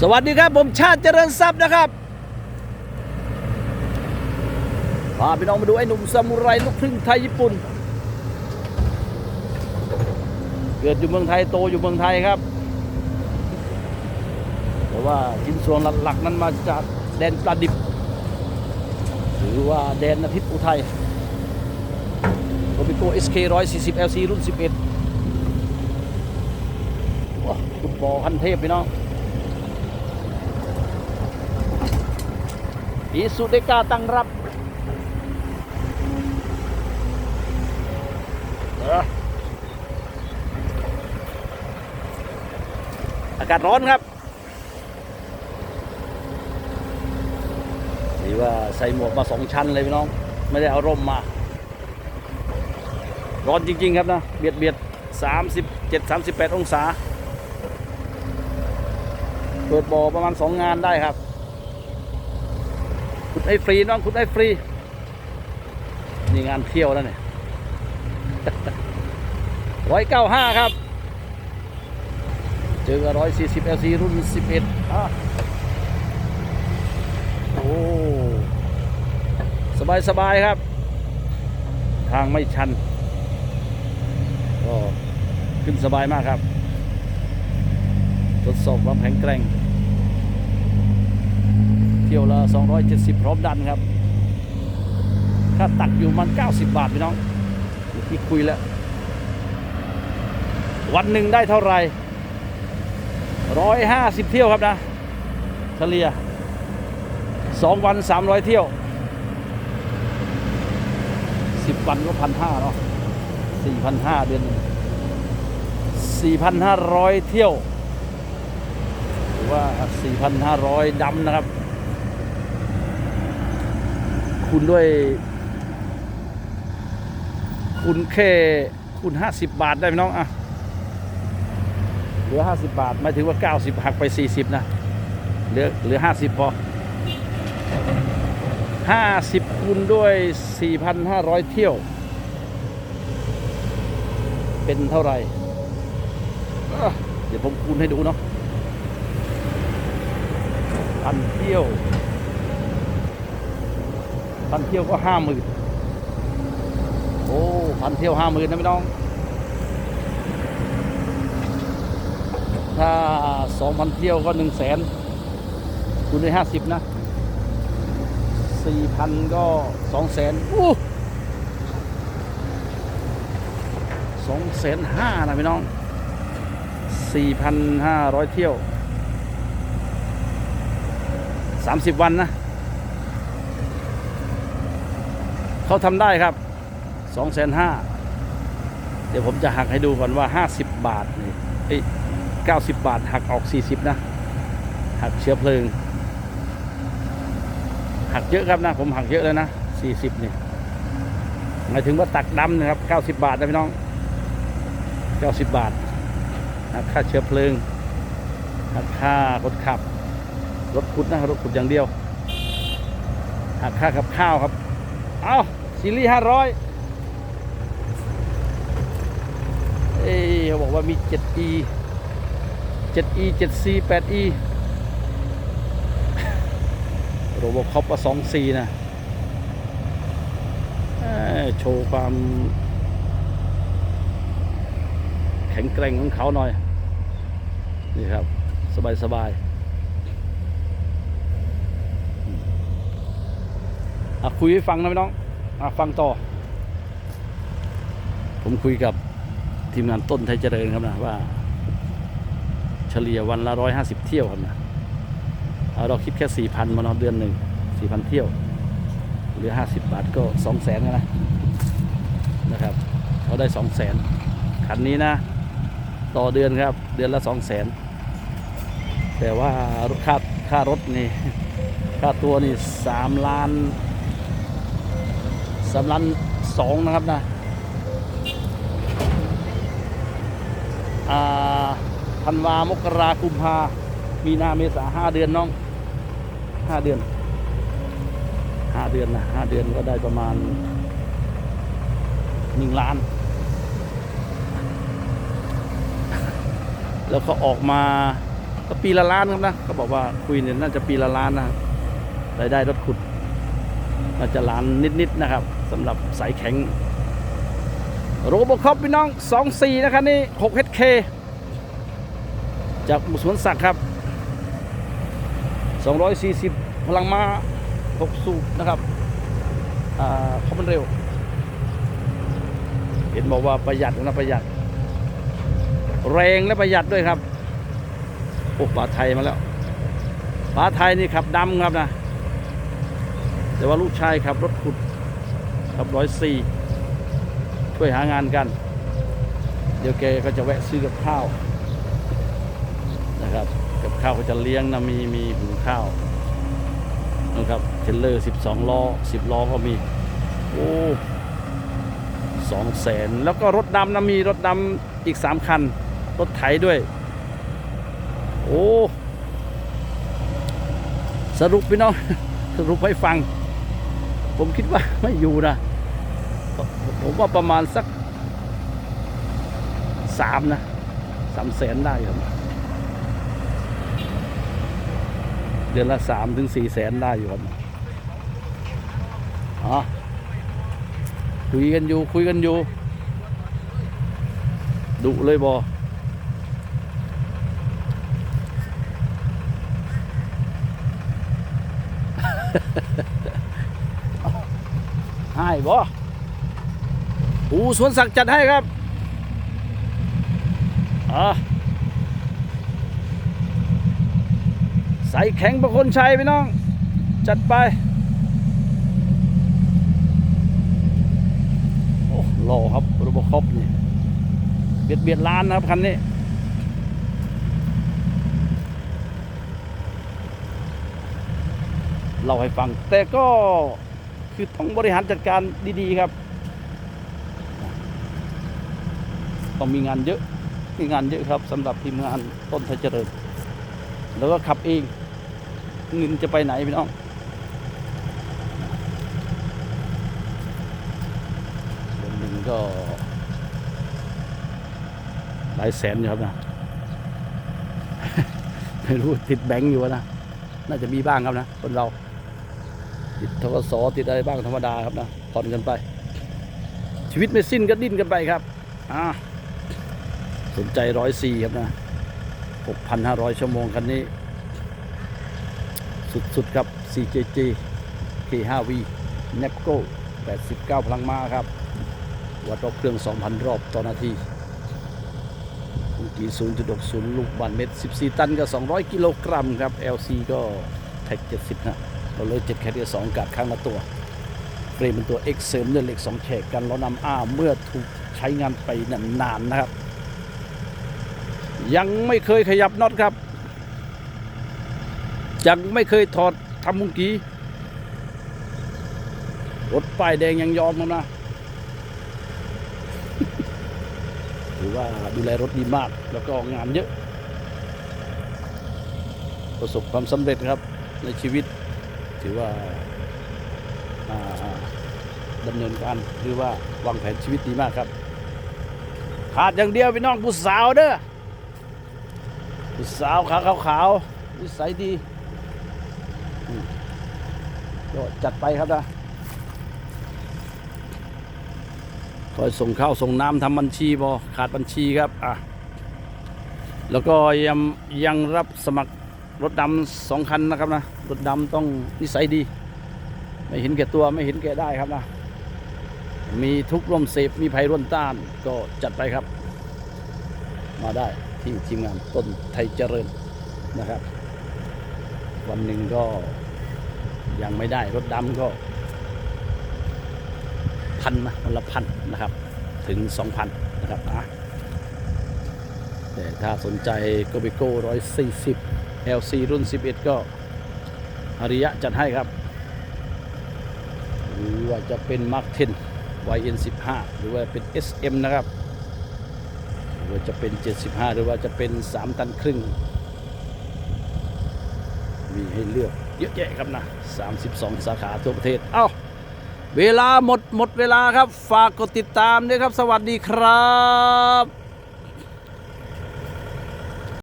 สวัสดีครับผมชาติเจริญทรัพย์นะครับพาพี่น้องมาดูไอ้หนุ่มซามูไรลูกครึ่งไทยญี่ปุ่น เกิดอยู่เมืองไทยโตอยู่เมืองไทยครับ แต่ว่าชิ้นส่วนหลักๆนั้นมาจากแดนปลาดิบ หรือว่าแดนอาทิตย์อุทัยโรบิโก SK 140 LC รุ่น 11ว้าคุณบอพันเทพพี่น้อง อีสุเดกาตั้งรับอากาศร้อนครับนี่ว่าใส่หมวกมาสองชั้นเลยพี่น้อง ไม่ได้เอาร่มมา ร้อนจริง ๆ ครับนะ เบียดเบียด37 38องศา เปิดบ่อประมาณ2งานได้ครับ ขุดให้ฟรีน้องขุดให้ฟรี นี่งานเที่ยวแล้วเนี่ยร้อยเก้าห้าครับ เจอร้อยสี่สิบ LC รุ่นสิบเอ็ดโอ้สบายสบายครับ ทางไม่ชันก็ขึ้นสบายมากครับ ทดสอบความแข็งแกร่ง ที่ยวละ 270 พร้อมดันครับ ค่าตักอยู่มัน 90 บาทพี่น้องที่คุยแล้ว วันหนึ่งได้เท่าไหร่150 เที่ยวครับนะเฉลี่ย2วัน 300 เที่ยว 10 วันก็พันห้าเนาะ4,500 เดือนหนึ่ง4,500 เที่ยว หรือว่า 4,500ดำนะครับ คูณด้วยคูณแค่คูณ50บบาทได้ไหมน้องอะเหลือ50บบาทหมายถึงว่า90หักไป40นะเหลือเหลือ50พอ50คูณด้วย4,500เที่ยว เป็นเท่าไหร่เดี๋ยวผมคูณให้ดูเนาะพันเที่ยว พันเที่ยวก็ห้าหมื่นโอ้พันเที่ยวห้าหมื่นนะพี่น้อง ถ้าสองพันเที่ยวก็หนึ่งแสนคูณด้วยห้าสิบนะสี่พันก็สองแสนอู้สองแสนห้านะพี่น้องสี่พันห้าร้อยเที่ยวสามสิบวันนะ เขาทำได้ครับ2องแสนห้าเดี๋ยวผมจะหักให้ดูก่อนว่า50บาทนี่เอ้ย90บาทหักออก40นะหักเชื้อเพลิง หักเยอะครับนะ ผมหักเยอะเลยนะ40นี่หมายถึงว่าตักดำนะครับ90บาทนะพี่น้อง90บาทหักค่าเชื้อเพลิงหักค่ารถขับรถขุดนะรถขุดอย่างเดียวหักค่ากับข้าวครับ เอาซีรีส์ห้าร้อยเอ้ยเขาบอกว่ามี 7e 7e 7c 8e โรบอคอปว่า 2c นะเอ้ยโชว์ความ แข็งแกร่งของเขาหน่อย นี่ครับ สบายสบายอะ คุยให้ฟังนะพี่น้องอฟังต่อ ผมคุยกับทีมงานต้นไทยเจริญครับนะว่า เฉลี่ยวันละร้อยห้าสิบเที่ยวครับนะเราคิดแค่สี่พันมาเนาะเดือนหนึ่งสี่พันเที่ยวหลือห้าสิบบาทก็สองแสนนะนะครับเขาได้สองแสนคันนี้นะ ต่อเดือนครับ เดือนละสองแสนแต่ว่าค่าค่ารถนี่ ค่าตัวนี่สามล้าน สำรันสองนะครับนะอ่าธันวามกราคุมภา มีนาเมษาห้าเดือนน้องห้าเดือนห้าเดือนนะห้าเดือนก็ได้ประมาณหนึ่งล้าน แล้วก็ออกมาก็ปีละล้านครับนะเขาบอกว่าคุยเนี่ยน่าจะปีละล้านนะรายได้รถขุด น่าจะล้านนิดๆนะครับสำหรับสายแข็งโรบอคอปพี่น้อง 24 นะครับนี่ 6HK จากมุสวนศักดิ์ครับ 240 พลังม้า6สูบนะครับอ่าคอมมันเร็ว เห็นบอกว่าประหยัดนะประหยัด แรงและประหยัดด้วยครับโอ้ปลาไทยมาแล้วปลาไทยนี่ขับดำครับนะ แต่ว่าลูกชายขับรถขุดขับร้อยสี่ช่วยหางานกัน เดี๋ยวแกก็จะแวะซื้อกับข้าวนะครับกับข้าวเขาจะเลี้ยงนะมีมีหุงข้าวนะครับเทรลเลอร์ 12 ล้อ 10 ล้อก็มี โอ้สองแสนแล้วก็รถดำนะมีรถดำอีก 3 คัน รถไถด้วย โอ้ สรุปพี่น้อง สรุปให้ฟัง ผมคิดว่าไม่อยู่นะ ผมว่าประมาณสักสามนะสามแสนได้ครับ เดือนละสามถึงสี่แสนได้อยู่ครับอ๋อคุยกันอยู่ คุยกันอยู่ ดุเลยบอ บ่อูสวนสักจัดให้ครับอะใส่แข็งประคนชัยพี่น้อง จัดไปโอ้หล่อครับรบครบนี่เบียดเบียดล้านนะครับคันนี้เล่าให้ฟังแต่ก็ คือต้องบริหารจัดการดีๆครับ ต้องมีงานเยอะมีงานเยอะครับสำหรับทีมงานต้นไทยเจริญ แล้วก็ขับเองเงินจะไปไหนพี่น้องเดือนหนึ่งก็หลายแสนอยู่ครับนะไม่รู้ติดแบงก์อยู่นะ น่าจะมีบ้างครับนะ คนเรา ติดทกศติดอะไรบ้างธรรมดาครับนะผ่อนกันไป ชีวิตไม่สิ้นก็ดิ้นกันไปครับอ่าสนใจร้อยสี่ครับนะหกพันห้าร้อยชั่วโมงคันนี้ สุดๆครับ CJG K5V n e p c o 89 พลังม้าครับ วัดรอบเครื่อง 2,000 รอบต่อนาทีคุงกี0.60 ลูกบาทเมตร 14 ตันกับ200 กิโลกรัมครับ LC ก็แท็ก 70 นะ เราเลยเจ็ดแคเรียสองกาดข้างละตัวเฟรมเป็นตัว X เสริมด้วยเหล็กสองแฉกกันล้อนำอ้าเมื่อถูกใช้งานไปนานๆนะครับ ยังไม่เคยขยับน็อตครับ ยังไม่เคยถอดทำมุงกีรถป้ายแดงยังยอมครันะ ถือว่าดูแลรถดีมากแล้วก็งานเยอะ ประสบความสำเร็จครับในชีวิต ถือว่าอ่าดำเนินการหรือว่าวางแผนชีวิตดีมากครับขาดอย่างเดียวพี่น้องผู้สาวเด้อผู้สาวขาขาวๆนิสัยดีก็จัดไปครับนะคอยส่งข้าวส่งน้ำทำบัญชีบอขาดบัญชีครับอะแล้วก็ยังยังรับสมัครรถดำสองคันนะครับนะ รถดำต้องนิสัยดี ไม่เห็นแก่ตัวไม่เห็นแก่ได้ครับนะ มีทุกร่วมเสพมีภัยร่วมต้านก็จัดไปครับ มาได้ที่ทีมงานต้นไทยเจริญนะครับ วันหนึ่งก็ยังไม่ได้รถดำก็พันนะวันละพันนะครับ ถึงสองพันนะครับอะแต่ถ้าสนใจโกเบโก้ร้อยสี่สิบ LC รุ่น 11 ก็ อริยะจัดให้ครับ หรือว่าจะเป็น Mark 10 YN 15 หรือว่าเป็น SM นะครับ หรือว่าจะเป็น 75 หรือว่าจะเป็น 3 ตันครึ่ง มีให้เลือกเยอะแยะครับนะ 32 สาขาทั่วประเทศ เอ้า เวลาหมดหมดเวลาครับ ฝากกดติดตามด้วยครับ สวัสดีครับ